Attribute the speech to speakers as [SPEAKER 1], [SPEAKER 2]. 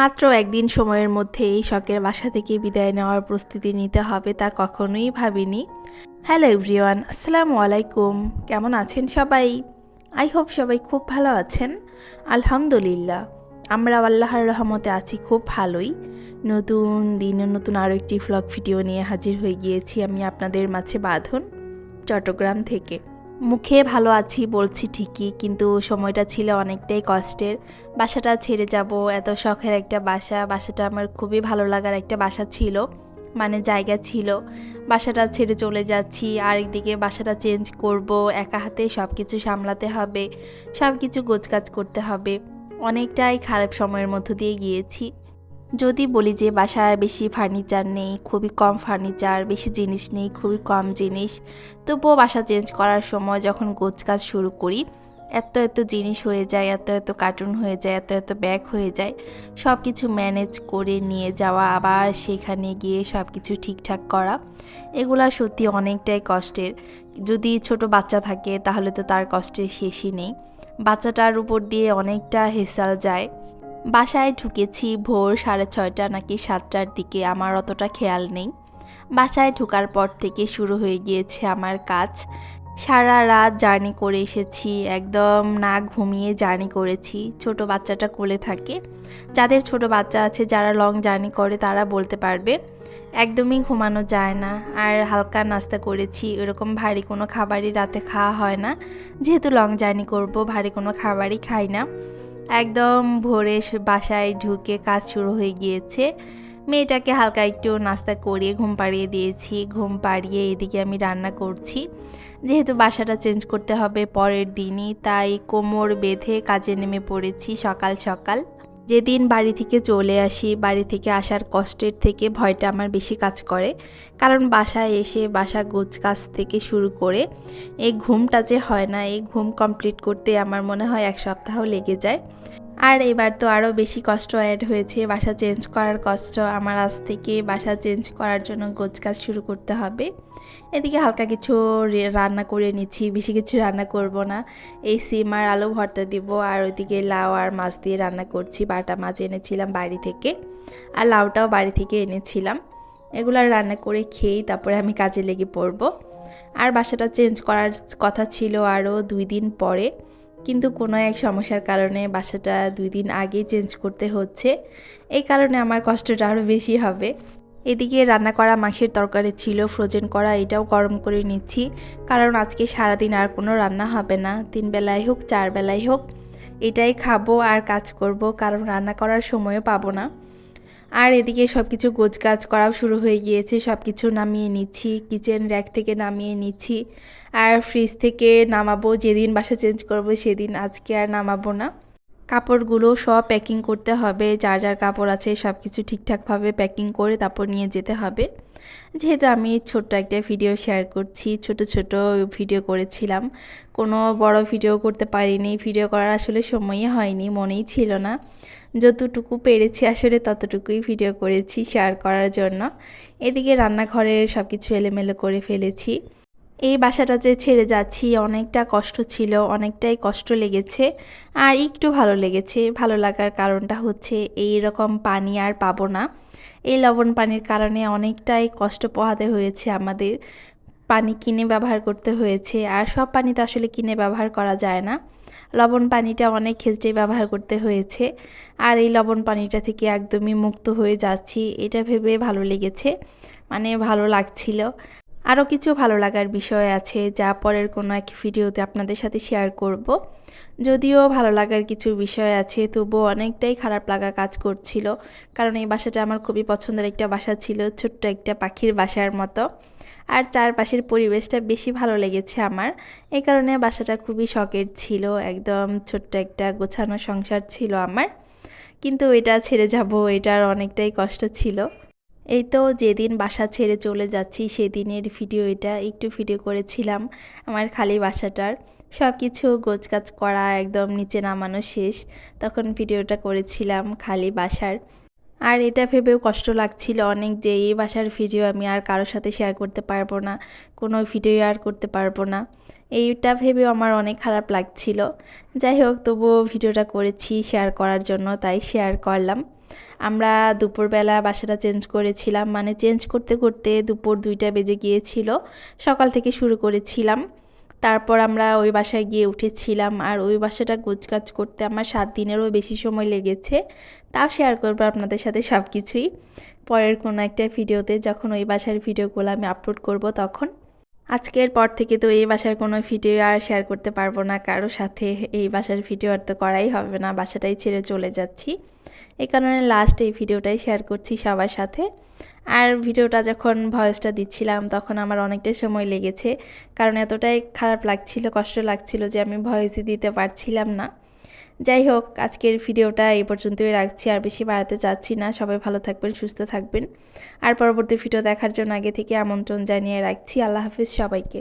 [SPEAKER 1] মাত্র একদিন সময়ের মধ্যে এই শখের বাসা থেকে বিদায় নেওয়ার প্রস্তুতি নিতে হবে তা কখনোই ভাবিনি। হ্যালো এভরিওয়ান, আসসালামু আলাইকুম। কেমন আছেন সবাই? আই হোপ সবাই খুব ভালো আছেন। আলহামদুলিল্লাহ, আমরা আল্লাহর রহমতে আছি খুব ভালোই। নতুন দিনে নতুন আরও একটি ফ্লগ ভিডিও নিয়ে হাজির হয়ে গিয়েছি আমি আপনাদের মাঝে বাঁধন, চট্টগ্রাম থেকে। মুখে ভালো আছি বলছি ঠিকই, কিন্তু সময়টা ছিল অনেকটাই কষ্টের। বাসাটা ছেড়ে যাব, এত শখের একটা বাসা, বাসাটা আমার খুবই ভালো লাগার একটা বাসা ছিল মানে জায়গা ছিল। বাসাটা ছেড়ে চলে যাচ্ছি আর একদিকে বাসাটা চেঞ্জ করব, একা হাতে সব কিছু সামলাতে হবে সব কিছু গোছগাছ করতে হবে। অনেকটাই খারাপ সময়ের মধ্য দিয়ে গিয়েছি। যদি বলি যে বাসায় বেশি ফার্নিচার নেই, খুবই কম ফার্নিচার বেশি জিনিস নেই, খুবই কম জিনিস, তবুও বাসা চেঞ্জ করার সময় যখন গোছকাজ শুরু করি, এত এত জিনিস হয়ে যায়, এত এত কার্টুন হয়ে যায়, এত এত ব্যাগ হয়ে যায় সব কিছু ম্যানেজ করে নিয়ে যাওয়া, আবার সেখানে গিয়ে সব কিছু ঠিকঠাক করা, এগুলা সত্যি অনেকটাই কষ্টের। যদি ছোট বাচ্চা থাকে তাহলে তো তার কষ্টের শেষই নেই। বাচ্চাটার উপর দিয়ে অনেকটা হেসাল যায়। বাসায় ঢুকেছি ভোর সাড়ে ছয়টা নাকি সাতটার দিকে, আমার অতটা খেয়াল নেই। বাসায় ঢোকার পর থেকে শুরু হয়ে গিয়েছে আমার কাজ। সারা রাত জার্নি করে এসেছি, একদম না ঘুমিয়ে জার্নি করেছি। ছোট বাচ্চাটা কোলে থাকে। যাদের ছোট বাচ্চা আছে, যারা লং জার্নি করে, তারা বলতে পারবে, একদমই ঘুমানো যায় না। আর হালকা নাস্তা করেছি। এরকম ভারী কোনো খাবারই রাতে খাওয়া হয় না। যেহেতু লং জার্নি করব, ভারী কোনো খাবারই খাই না। একদম ভোরে বাসায় ঢুকে কাজ শুরু হয়ে গিয়েছে। মেয়েটাকে হালকা একটু নাস্তা করিয়ে ঘুম পাড়িয়ে দিয়েছি। ঘুম পাড়িয়ে এদিকে আমি রান্না করছি। যেহেতু বাসাটা চেঞ্জ করতে হবে পরের দিনই, তাই কোমর বেঁধে কাজে নেমে পড়েছি সকাল সকাল। যেদিন বাড়ি থেকে চলে আসি, বাড়ি থেকে আসার কষ্টের থেকে ভয়টা আমার বেশি কাজ করে। কারণ বাসায় এসে বাসা গোছ কাজ থেকে শুরু করে, এই ঘুমটা যে হয় না, এই ঘুম কমপ্লিট করতে আমার মনে হয় এক সপ্তাহ লেগে যায়। আর এবার তো আরও বেশি কষ্ট অ্যাড হয়েছে। বাসা চেঞ্জ করার কষ্ট আমার আজ থেকে বাসা চেঞ্জ করার জন্য গোছ কাজ শুরু করতে হবে। এদিকে হালকা কিছু রান্না করে নিচ্ছি, বেশি কিছু রান্না করব না। এই সিম আর আলু ভর্তা দিব আর ওইদিকে লাউ আর মাছ দিয়ে রান্না করছি, বাটা মাছ এনেছিলাম বাড়ি থেকে আর লাউটাও বাড়ি থেকে এনেছিলাম। এগুলো রান্না করে খেয়েই তারপরে আমি কাজে লেগে পড়ব। আর বাসাটা চেঞ্জ করার কথা ছিল আরও দুই দিন পরে। কিন্তু কোনো এক সমস্যার কারণে বাসাটা দুই দিন আগে চেঞ্জ করতে হচ্ছে। এই কারণে আমার কষ্টটা আরও বেশি হবে। এদিকে রান্না করা মাংসের তরকারি ছিল ফ্রোজেন করা এটাও গরম করে নিচ্ছি। কারণ আজকে সারাদিন আর কোনো রান্না হবে না। তিন বেলায় হোক, চার বেলায় হোক, এটাই খাব আর কাজ করব। কারণ রান্না করার সময়ও পাবো না। আর এদিকে সব কিছু গোছগাছ করাও শুরু হয়ে গিয়েছে সব কিছু নামিয়ে নিচ্ছি কিচেন র্যাক থেকে নামিয়ে নিচ্ছি। আর ফ্রিজ থেকে নামাবো, যেদিন বাসা চেঞ্জ করব সেদিন আজকে আর নামাবো না। কাপড়গুলো সব প্যাকিং করতে হবে, যার যার কাপড় আছে সব কিছু ঠিকঠাকভাবে প্যাকিং করে তারপর নিয়ে যেতে হবে। যেহেতু আমি ছোট্ট একটা ভিডিও শেয়ার করছি, ছোট ছোট ভিডিও করেছিলাম, কোনো বড় ভিডিও করতে পারিনি ভিডিও করার আসলে সময়ই হয়নি, মনেই ছিল না। যতটুকু পেরেছি আসলে ততটুকুই ভিডিও করেছি শেয়ার করার জন্য। এদিকে রান্নাঘরের সব কিছু এলোমেলো করে ফেলেছি। এই বাসাটা যে ছেড়ে যাচ্ছি অনেকটা কষ্ট ছিল, অনেকটাই কষ্ট লেগেছে আর একটু ভালো লেগেছে। ভালো লাগার কারণটা হচ্ছে এই রকম পানি আর পাবো না। এই লবণ পানির কারণে অনেকটাই কষ্ট পোহাতে হয়েছে আমাদের। পানি কিনে ব্যবহার করতে হয়েছে। আর সব পানি তো আসলে কিনে ব্যবহার করা যায় না। লবণ পানিটা অনেক ক্ষেত্রেই ব্যবহার করতে হয়েছে। আর এই লবণ পানিটা থেকে একদমই মুক্ত হয়ে যাচ্ছি। এটা ভেবে ভালো লেগেছে। মানে ভালো লাগছিল। আরও কিছু ভালো লাগার বিষয় আছে যা পরের কোনো এক ভিডিওতে আপনাদের সাথে শেয়ার করব। যদিও ভালো লাগার কিছু বিষয় আছে, তবুও অনেকটাই খারাপ লাগা কাজ করছিল, কারণ এই বাসাটা আমার খুবই পছন্দের একটা বাসা ছিল, ছোট্ট একটা পাখির বাসার মতো। আর চারপাশের পরিবেশটা বেশি ভালো লেগেছে আমার। এই কারণে বাসাটা খুবই শখের ছিল, একদম ছোট্ট একটা গোছানো সংসার ছিল আমার। কিন্তু এটা ছেড়ে যাব, এটার অনেকটাই কষ্ট ছিল। এই তো যেদিন বাসা ছেড়ে চলে যাচ্ছি সেদিনের ভিডিও এটা, একটু ভিডিও করেছিলাম আমার খালি বাসাটার। সব কিছু গোছগাছ করা একদম নিচে নামানো শেষ। তখন ভিডিওটা করেছিলাম খালি বাসার। আর এটা ভেবেও কষ্ট লাগছিল অনেক যে এই বাসার ভিডিও আমি আর কারোর সাথে শেয়ার করতে পারব না, কোনো ভিডিও আর করতে পারব না। এইটা ভেবেও আমার অনেক খারাপ লাগছিল। যাই হোক, তবুও ভিডিওটা করেছি শেয়ার করার জন্য, তাই শেয়ার করলাম। আমরা দুপুরবেলা বাসাটা চেঞ্জ করেছিলাম মানে চেঞ্জ করতে করতে দুপুর দুইটা বেজে গিয়েছিল, সকাল থেকে শুরু করেছিলাম। তারপর আমরা ওই বাসায় গিয়ে উঠেছিলাম আর ওই বাসাটা গোছগাছ করতে আমার সাত দিনেরও বেশি সময় লেগেছে। তাও শেয়ার করব আপনাদের সাথে সব কিছুই পরের কোনো একটা ভিডিওতে যখন ওই বাসার ভিডিওগুলো আমি আপলোড করব তখন। আজকের পর থেকে তো এই বাসার কোনো ভিডিও আর শেয়ার করতে পারব না। কারও সাথে এই বাসার ভিডিও আর তো করাই হবে না। বাসাটাই ছেড়ে চলে যাচ্ছি। এই কারণে লাস্ট এই ভিডিওটাই শেয়ার করছি সবার সাথে। আর ভিডিওটা যখন ভয়েসটা দিচ্ছিলাম, তখন আমার অনেকটাই সময় লেগেছে। কারণ এতটাই খারাপ লাগছিল, কষ্ট লাগছিল যে আমি ভয়েসই দিতে পারছিলাম না। যাই হোক আজকের ভিডিওটা এই পর্যন্তই রাখছি। আর বেশি বাড়াতে চাচ্ছি না। সবাই ভালো থাকবেন, সুস্থ থাকবেন। আর পরবর্তী ভিডিও দেখার জন্য আগে থেকে আমন্ত্রণ জানিয়ে রাখছি। আল্লাহ হাফিজ সবাইকে।